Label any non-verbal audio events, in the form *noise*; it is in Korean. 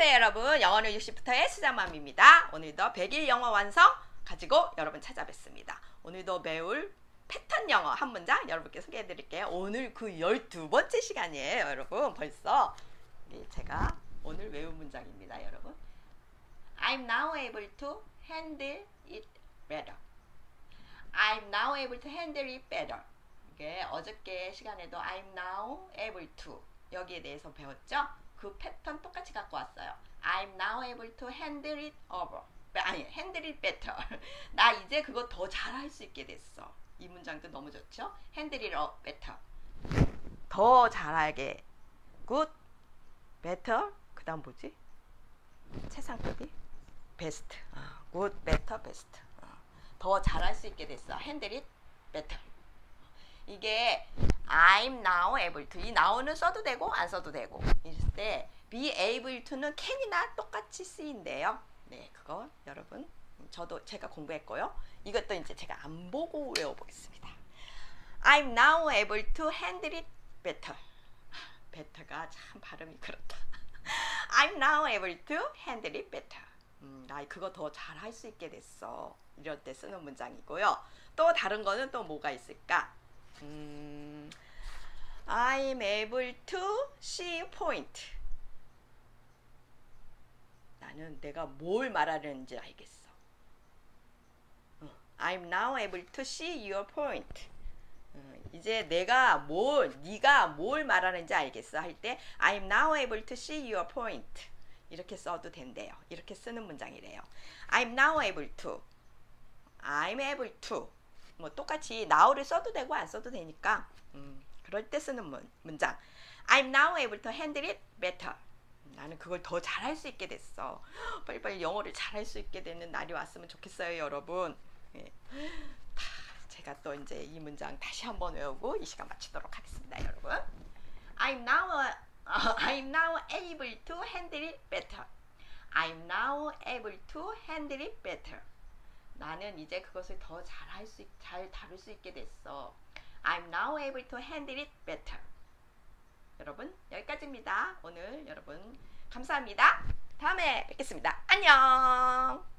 안녕하세요 여러분. 영어는 60부터의 수자맘입니다. 오늘도 100일 영어 완성 가지고 여러분 찾아뵙습니다. 오늘도 배울 패턴 영어 한 문장 여러분께 소개해 드릴게요. 오늘 그 12번째 시간이에요 여러분. 벌써. 예, 제가 오늘 외운 문장입니다 여러분. I'm now able to handle it better. I'm now able to handle it better. 이게 어저께 시간에도 I'm now able to 여기에 대해서 배웠죠? 그 패턴 똑같이 갖고 왔어요. I'm now able to handle it over. 아니, handle it better. 나 이제 그거 더 잘할 수 있게 됐어. 이 문장도 너무 좋죠? handle it better. 더 잘하게. good, better. 그 다음 뭐지? 최상급이? best. 아, good, better, best. 어, 더 잘할 수 있게 됐어. handle it better. 이게 I'm now able to 이 now는 써도 되고 안 써도 되고 있을 때 be able to는 can이나 똑같이 쓰인대요. 네, 그거 여러분 저도 제가 공부했고요. 이것도 이제 제가 안 보고 외워보겠습니다. I'm now able to handle it better. better가 참 발음이 그렇다. *laughs* I'm now able to handle it better. 음, 나 그거 더 잘 할 수 있게 됐어. 이럴 때 쓰는 문장이고요. 또 다른 거는 또 뭐가 있을까? 음, I'm able to see point. 나는 내가 뭘 말하는지 알겠어. 어, I'm now able to see your point. 어, 이제 내가 뭘, 네가 뭘 말하는지 알겠어 할 때 I'm now able to see your point. 이렇게 써도 된대요. 이렇게 쓰는 문장이래요. I'm now able to. I'm able to. 뭐 똑같이 now를 써도 되고 안 써도 되니까 음, 그럴 때 쓰는 문, 문장. I'm now able to handle it better. 나는 그걸 더 잘할 수 있게 됐어. *gasps* 빨리빨리 영어를 잘할 수 있게 되는 날이 왔으면 좋겠어요 여러분. 예. 제가 또 이제 이 문장 다시 한번 외우고 이 시간 마치도록 하겠습니다 여러분. I'm now uh, *laughs* I'm now able to handle it better. I'm now able to handle it better. 나는 이제 그것을 더 잘할 수, 잘 다룰 수 있게 됐어. I'm now able to handle it better. 여러분, 여기까지입니다. 오늘 여러분, 감사합니다. 다음에 뵙겠습니다. 안녕!